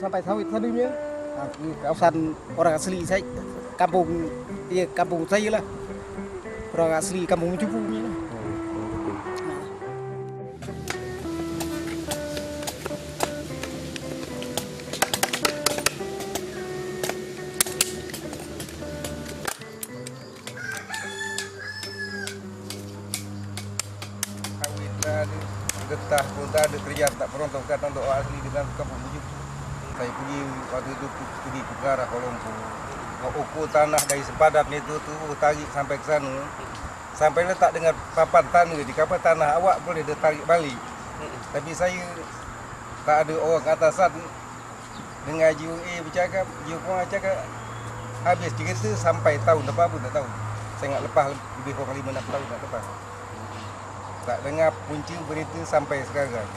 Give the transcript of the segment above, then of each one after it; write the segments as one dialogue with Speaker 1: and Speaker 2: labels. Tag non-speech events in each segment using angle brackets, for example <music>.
Speaker 1: sampai sawit tadinya. Nah, ini kawasan orang asli saya, kampung, iya kampung saya lah. Orang asli kampung Cupu ni lah.
Speaker 2: Ada, getah pun tak ada kerja tak kata untuk orang asli dengan kampung. Saya pergi waktu itu pergi ke Garah Kuala Lumpur. Ukur tanah dari sepadan itu tu tarik sampai ke sana. Sampai letak dengan papan tanah di kapal tanah awak boleh dia tarik balik. Tapi saya tak ada orang atasan dengan GOA bercakap, GOA cakap habis cerita sampai tahun lepas pun tak tahu. Saya ingat lepas lebih kurang 5 6 tahun tak lepas. Tak dengar punca berita sampai sekarang.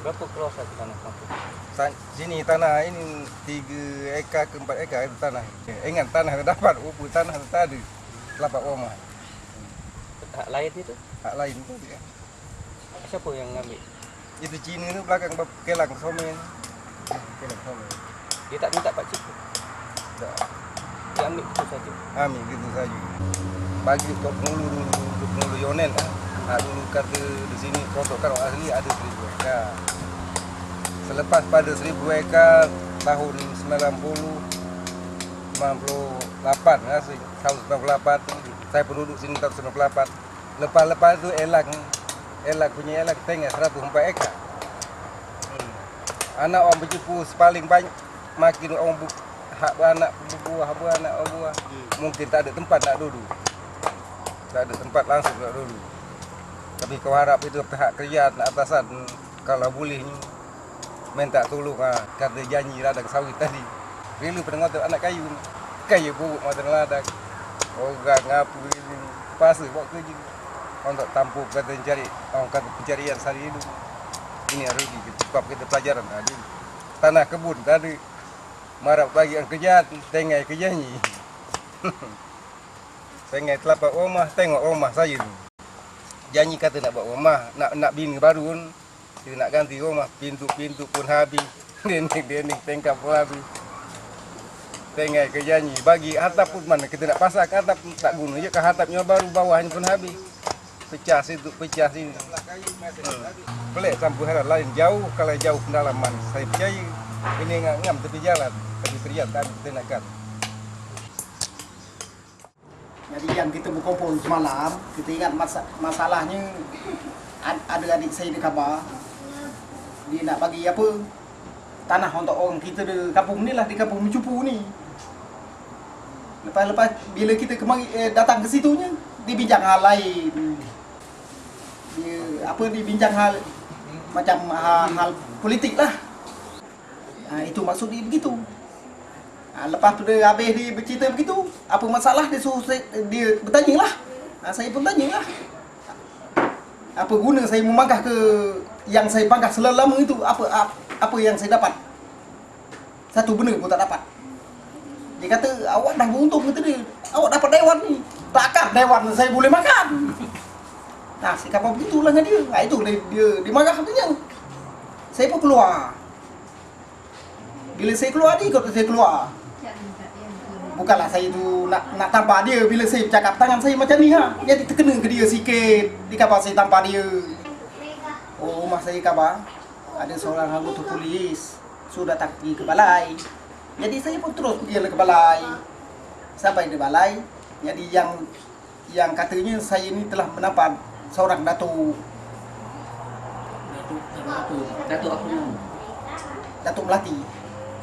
Speaker 3: Berapa keluasan tanah kampung?
Speaker 2: Sini tanah ini 3 ekar ke 4 ekar itu tanah. Ingat tanah <laughs> dapat, rupa tanah dah tak ada. Lapak rumah.
Speaker 3: Hak lain itu
Speaker 2: Hak lain tu dia.
Speaker 3: siapa yang ambil?
Speaker 2: Itu Cina tu belakang kelang somen. Kelang somen.
Speaker 3: Dia tak minta pak cik.
Speaker 2: Tak.
Speaker 3: Dia ambil itu saja.
Speaker 2: Ambil gitu saja. Bagi untuk pengulu dulu, untuk pengulu Yonen lah. Dulu kata di sini peruntukan orang asli ada seribu ekar. Selepas pada seribu ekar tahun 90 98 lah, saya- tahun 98 saya penduduk sini tahun 98 lepas-lepas tu elak elak punya elak tengah 104 ekar. Hmm. anak orang bercupu paling banyak makin orang bu, hak beranak berbuah beranak berbuah mungkin tak ada tempat nak duduk. Tak ada tempat langsung nak duduk tapi kau harap itu pihak kerja nak atasan kalau boleh minta tolong ha, kata janji ladang sawit tadi. Pernah ngotot anak kayu Kayu buruk mata ladang. Orang ngapu ini Pasa buat kerja Untuk tampuk kata cari Orang kata pencarian sehari hidup Ini hari ini Sebab kita pelajaran tadi. Tanah kebun tadi Marap bagi orang kerja Tengah kerja ni <laughs> Tengah telapak rumah Tengok rumah saya ni Janji kata nak buat rumah Nak nak bini baru pun Kita nak ganti rumah Pintu-pintu pun habis. <laughs> Dinding-dinding tengkap pun habis. Tengah ke janji. Bagi hatap pun mana Kita nak pasang hatap pun tak guna. Je kan hatapnya baru Bawahnya pun habis. Pecah situ, pecah sini. Hmm. Pelik sampai hal lain Jauh kalau jauh pendalaman. Saya percaya. Ini ngam tepi jalan. Tapi kerja tak ada
Speaker 1: Jadi yang kita berkumpul semalam, kita ingat masa, masalahnya ad- ada adik saya di Kabar. Dia nak bagi apa? Tanah untuk orang kita di kampung ni lah, di kampung Mencupu ni. Lepas-lepas bila kita kemari, eh, datang ke situnya, dibincang hal lain. Dia apa dibincang hal macam hal, hal politik lah. Ha, itu maksud dia begitu. Ha, lepas dia habis dia bercerita begitu, apa masalah dia suruh saya, dia bertanya lah. Ha, saya pun tanya lah. Apa guna saya memangkah ke yang saya pangkah selama itu apa apa, apa yang saya dapat? Satu benda pun tak dapat. Dia kata awak dah beruntung kata dia. Awak dapat dewan ni. Takkan dewan saya boleh makan. Nah, saya kata begitulah dengan dia. Ha, itu dia, dia, dia marah katanya. Saya pun keluar. Bila saya keluar dia ikut saya keluar. Bukanlah saya tu nak nak tampar dia bila saya bercakap tangan saya macam ni ha. Jadi terkena ke dia sikit. Di kapal saya tampar dia. Oh, rumah saya kabar ada seorang anggota polis sudah tak pergi ke balai. Jadi saya pun terus pergi ke balai. Sampai di balai, jadi yang yang katanya saya ni telah menampak seorang datuk
Speaker 4: Datuk apa? Datuk apa nama?
Speaker 1: datuk melati.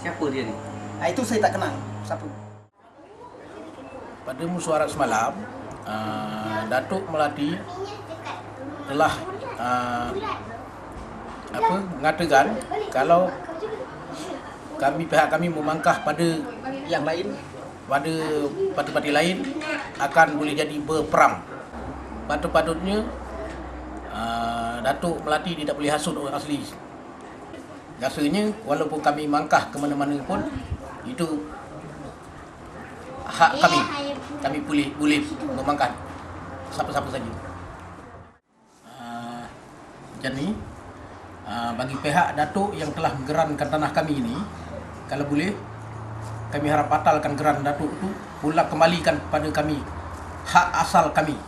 Speaker 4: Siapa dia ni?
Speaker 1: Ha, itu saya tak kenal siapa.
Speaker 5: Pada mesyuarat semalam, uh, Datuk Melati telah uh, apa mengatakan kalau kami pihak kami memangkah pada
Speaker 1: Yang lain
Speaker 5: pada parti-parti lain akan boleh jadi berperang. Patut-patutnya uh, Datuk Melati tidak boleh hasut orang asli. Rasanya walaupun kami mangkah ke mana-mana pun itu hak kami. Kami boleh boleh memangkah siapa-siapa saja. Uh, macam ni. Uh, bagi pihak Datuk yang telah menggerankan tanah kami ini kalau boleh kami harap batalkan geran Datuk itu pula kembalikan kepada kami hak asal kami